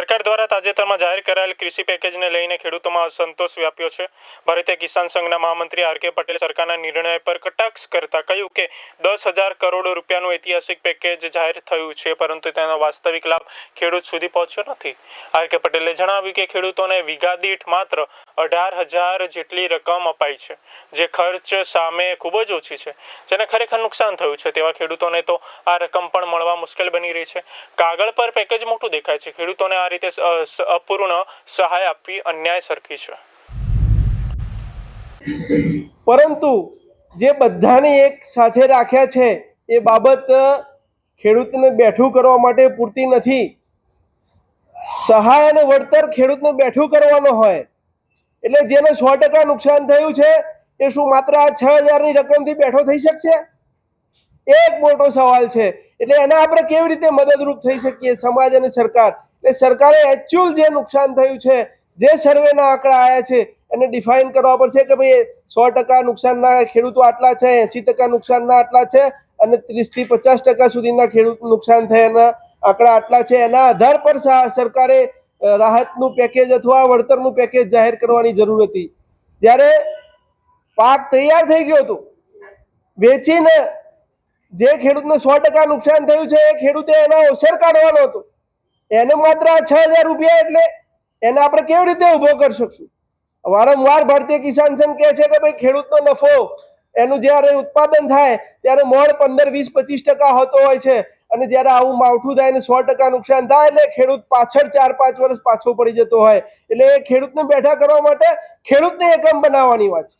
સરકાર દ્વારા તાજેતરમાં જાહેર કરાયેલ કૃષિ પેકેજને લઈને ખેડૂતોમાં અસંતોષ વ્યાપ્યો છે. ભારતીય કિસાન સંઘના મહામંત્રી આર કે પટેલ સરકારના નિર્ણય પર કટાક્ષ કરતા કહ્યું કે દસ હજાર કરોડ રૂપિયાનું ઐતિહાસિક પેકેજ જાહેર થયું છે, પરંતુ તેનો વાસ્તવિક લાભ ખેડૂત સુધી પહોંચ્યો નથી. આર કે પટેલે જણાવ્યું કે ખેડૂતોને વીઘા દીઠ માત્ર અઢાર હજાર જેટલી રકમ અપાઈ છે, જે ખર્ચ સામે ખૂબ જ ઓછી છે, જેને ખરેખર નુકસાન થયું છે. તેવા ખેડૂતોને તો આ રકમ પણ મળવા મુશ્કેલ બની રહી છે. કાગળ પર પેકેજ મોટું દેખાય છે. ખેડૂતોને આ રીતે અપૂર્ણ સહાય આપવી અન્યાય સરખી છે. પરંતુ જે બધાને એક સાથે રાખ્યા છે, એ બાબત ખેડૂતને બેઠું કરવા માટે પૂરતી નથી. સહાય અને વળતર ખેડૂતને બેઠું કરવાનો હોય, એટલે જેને સો ટકા નુકસાન થયું છે, એ શું માત્ર આ છ હજારની રકમથી બેઠો થઈ શકશે? એક મોટો સવાલ છે, એટલે એને આપણે કેવી રીતે મદદરૂપ થઈ શકીએ, સમાજ અને સરકાર? એટલે સરકારે એકચ્યુઅલ જે નુકસાન થયું છે, જે સર્વેના આંકડા આવ્યા છે, એને ડિફાઇન કરવા પડશે કે ભાઈ સો ટકા નુકસાનના ખેડૂતો આટલા છે, એંસી ટકા નુકસાનના આટલા છે, અને ત્રીસથી પચાસ ટકા સુધીના ખેડૂત નુકસાન થયાના આંકડા આટલા છે. એના આધાર પર સરકારે રાહતનું પેકેજ અથવા વળતરનું પેકેજ જાહેર કરવાની જરૂર હતી. જ્યારે પાક તૈયાર થઈ ગયો હતો, વેચીને જે ખેડૂતને સો ટકા નુકસાન થયું છે, એ ખેડૂતે એનો અવસર કાઢવાનો હતો. એને માત્ર આ છ હજાર રૂપિયા એટલે એને આપણે કેવી રીતે ઊભો કરી શકશું? વારંવાર ભારતીય કિસાન સંઘ કહે છે કે ભાઈ, ખેડૂતનો નફો એનું જ્યારે ઉત્પાદન થાય, ત્યારે મોડ પંદર, વીસ, પચીસ ટકા હોતો હોય છે. અને જ્યારે આવું માવઠું થાય ને સો ટકા નુકસાન થાય, એટલે ખેડૂત પાછળ ચાર, પાંચ વર્ષ પાછો પડી જતો હોય. એટલે એ ખેડૂતને બેઠા કરવા માટે ખેડૂતને એકમ બનાવવાની વાત છે.